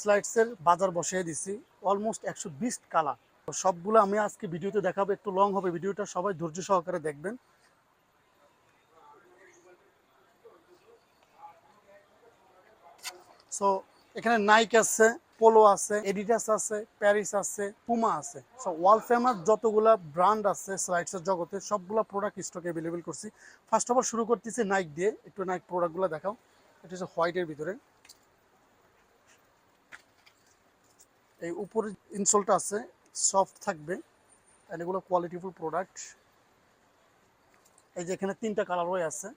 স্লাইডসের বাজার বসিয়ে দিছি অলমোস্ট একশো বিশ কালার। সবগুলো আমি আজকে ভিডিওতে দেখাবো, একটু লং হবে ভিডিওটা, সবাই ধৈর্য সহকারে দেখবেন। সো এখানে নাইক আছে পোলো আছে এডিডাস আছে প্যারিস আছে পুমা আছে। সো ওয়ার্ল্ড ফেমাস যতগুলা ব্র্যান্ড আছে স্লাইডসের জগতে, সবগুলা প্রোডাক্ট স্টক অ্যাভেলেবেল করছি। ফার্স্ট অফ অল শুরু করতেছি নাইক দিয়ে, একটু নাইক প্রোডাক্টগুলো দেখাও। এটা হচ্ছে হোয়াইটের ভিতরে। এই উপরের ইনসোলটা আছে সফট থাকবে আর এগুলো কোয়ালিটিফুল প্রোডাক্ট এই যে এখানে তিনটা কালারওয়ে আছে,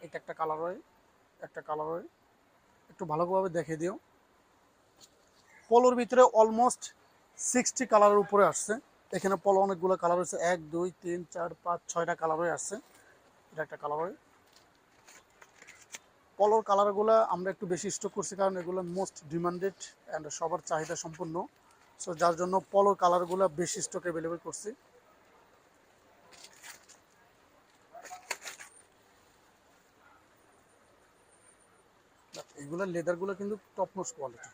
এটা একটা কালার কালারওয়ে একটা কালার কালারওয়ে একটু ভালোভাবে দেখে দিও। পলোর ভিতরে অলমোস্ট সিক্সটি কালারের উপরে আসছে। এখানে পলো অনেকগুলো কালার হচ্ছে এক, দুই, তিন, চার, পাঁচ, ছয়টা কালারই আসছে এটা একটা কালারই পলোর কালারগুলো আমরা একটু বেশি স্টক করছি কারণ এগুলো মোস্ট ডিমান্ডেড অ্যান্ড সবার চাহিদা সম্পূর্ণ। সো যার জন্য পলোর কালারগুলো বেশি স্টক অ্যাভেলেবেল করছি। এগুলো লেদারগুলো কিন্তু টপ মোস্ট কোয়ালিটি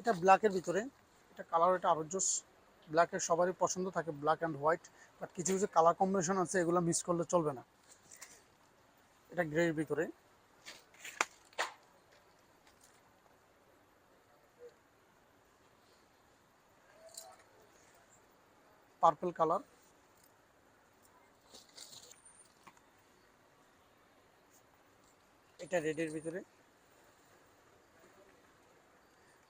এটা ব্ল্যাকের ভিতরে, এটা কালার এটা আরও জোস ব্ল্যাকের সবারই পছন্দ থাকে ব্ল্যাক অ্যান্ড হোয়াইট বাট কিছু কিছু কালার কম্বিনেশন আছে, এগুলো মিস করলে চলবে না। এটা গ্রের ভিতরে। পার্পল কালার এটা রেডের ভিতরে।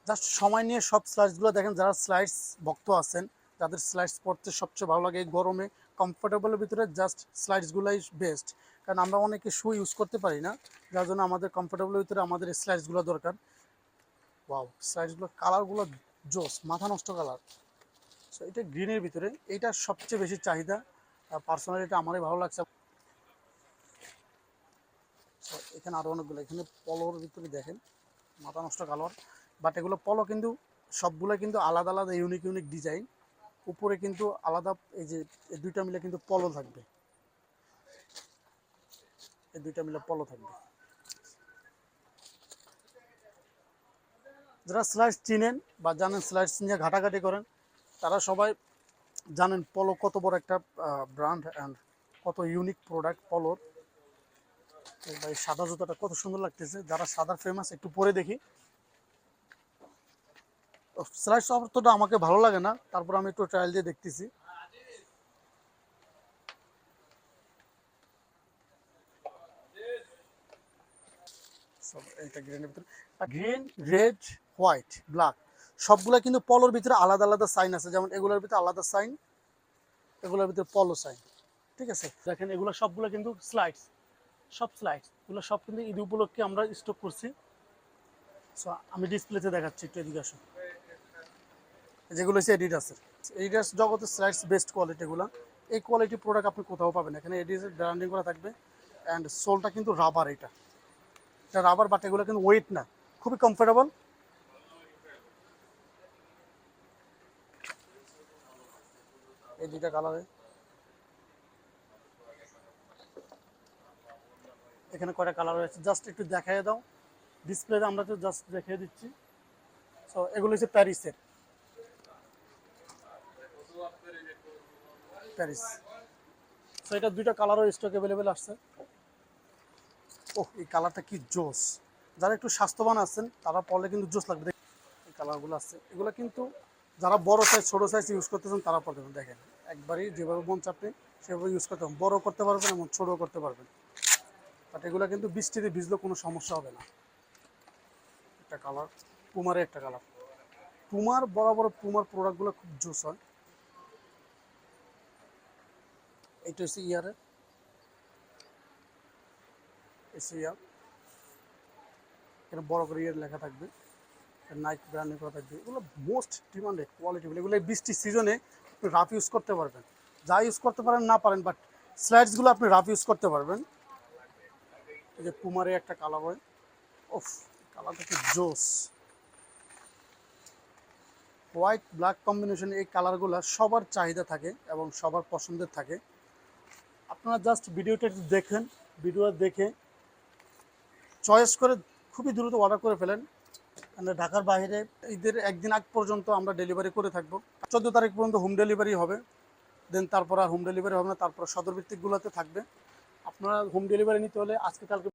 জাস্ট সময় নিয়ে সব স্লাইডসগুলো দেখেন, যারা স্লাইডস ভক্ত আছেন তাদের স্লাইডস পড়তে সবচেয়ে ভালো লাগে গরমে কমফোর্টেবলের ভিতরে জাস্ট স্লাইডসগুলোই বেস্ট কারণ আমরা অনেকে শু ইউজ করতে পারি না, যার জন্য আমাদের কমফোর্টেবলের ভিতরে আমাদের স্লাইডসগুলো দরকার। ওয়াও স্লাইডসগুলো কালারগুলো জোস, মাথা নষ্ট কালার সো এটা গ্রিনের ভিতরে। এটা সবচেয়ে বেশি চাহিদা। পার্সোনালি এটা আমারই ভালো লাগছে। So, এখানে আরও অনেকগুলো। এখানে পলোর ভিতরে দেখেন মাথা নষ্ট কালার। বাট এগুলো পলো কিন্তু সবগুলো কিন্তু আলাদা আলাদা ইউনিক ইউনিক ডিজাইন উপরে কিন্তু আলাদা এই যে এই দুইটা মিলে কিন্তু পলো থাকবে। এই দুইটা মিলে পলো থাকবে। যারা স্লাইস চিনেন বা জানেন স্লাইস নিয়ে ঘাটাঘাটি করেন তারা সবাই জানেন পলো কত বড় একটা ব্র্যান্ড অ্যান্ড কত ইউনিক প্রোডাক্ট পলোর ভাই সাদা জুতাটা কত সুন্দর লাগতেছে। যারা সাদার ফেমাস একটু পরে দেখি। স্লাইড অতটা আমাকে ভালো লাগে না। তারপর আমি একটু ট্রায়াল দিয়ে দেখতেছি। এটা গ্রিনের ভিতরে। গ্রিন রেড হোয়াইট ব্ল্যাক সবগুলা কিন্তু পলোর ভিতরে আলাদা আলাদা সাইন আছে। যেমন এগুলোর ভিতরে আলাদা সাইন, এগুলোর ভিতরে পলো সাইন, ঠিক আছে? দেখেন, এগুলো সবগুলো কিন্তু স্লাইডস সব স্লাইডস এগুলো সব কিন্তু ঈদ উপলক্ষে আমরা স্টক করছি। সো আমি ডিসপ্লেতে দেখাচ্ছি, একটু এদিকে আসো যেগুলো হচ্ছে এডিডাসের এডিডাস জগতের স্লাইডস বেস্ট কোয়ালিটি এগুলো। এই কোয়ালিটি প্রোডাক্ট আপনি কোথাও পাবেন এখানে এডিডাসের ব্র্যান্ডিং করা থাকবে অ্যান্ড সোলটা কিন্তু রাবার এটা। এটা রাবার বাট এগুলো কিন্তু ওয়েট না। খুবই কমফোর্টেবল এই দুইটা কালারে এখানে কয়টা কালার রয়েছে? জাস্ট একটু দেখাই দাও। ডিসপ্লেতে আমরা তো জাস্ট দেখিয়ে দিচ্ছি। সো এগুলো হচ্ছে প্যারিসের প্যারিস সো এটা দুইটা কালারও স্টক অ্যাভেলেবেল আসছে। ওহ, এই কালারটা কি জোস। যারা একটু স্বাস্থ্যবান আছেন, তারা পরলে কিন্তু জোস লাগবে। এই কালারগুলো আছে এগুলো কিন্তু যারা বড় সাইজ ছোট সাইজ ইউজ করতেছেন, তারা পারেন। দেখেন। একবারই যেভাবে মন চাপে, সেভাবে ইউজ করতে পারবেন বড় করতে পারবেন এবং ছোটও করতে পারবেন। বাট এগুলো কিন্তু বৃষ্টিতে ভিজলেও কোনো সমস্যা হবে না। একটা কালার পুমারের একটা কালার পুমার বড় পুমার প্রোডাক্টগুলো খুব জোস হয়। এইটা হচ্ছে ইয়ারের এসে ইয়ার এখানে বড় করে ইয়ার লেখা থাকবে। নাইক ব্র্যান্ডের করা থাকবে। এগুলো মোস্ট ডিমান্ডেড কোয়ালিটি এগুলো বৃষ্টির সিজনে আপনি রাফ ইউজ করতে পারবেন। যা ইউজ করতে পারেন, না পারেন বাট স্লাইডসগুলো আপনি রাফ ইউজ করতে পারবেন। এই যে পুমারে একটা কালার হয় ওফ কালারটা কি জোস। হোয়াইট ব্ল্যাক কম্বিনেশন এই কালারগুলো সবার চাহিদা থাকে এবং সবার পছন্দের থাকে। আপনারা জাস্ট ভিডিওটা একটু দেখেন ভিডিও দেখে চয়েস করে খুবই দ্রুত অর্ডার করে ফেলেন। মানে ঢাকার বাইরে, ঈদের একদিন আগ পর্যন্ত আমরা ডেলিভারি করে থাকব। চোদ্দ তারিখ পর্যন্ত হোম ডেলিভারি হবে। দেন তারপর আর হোম ডেলিভারি হবে না, তারপর সদর ভিত্তিকগুলোতে থাকবে। আপনারা হোম ডেলিভারি নিতে হলে আজকে কালকে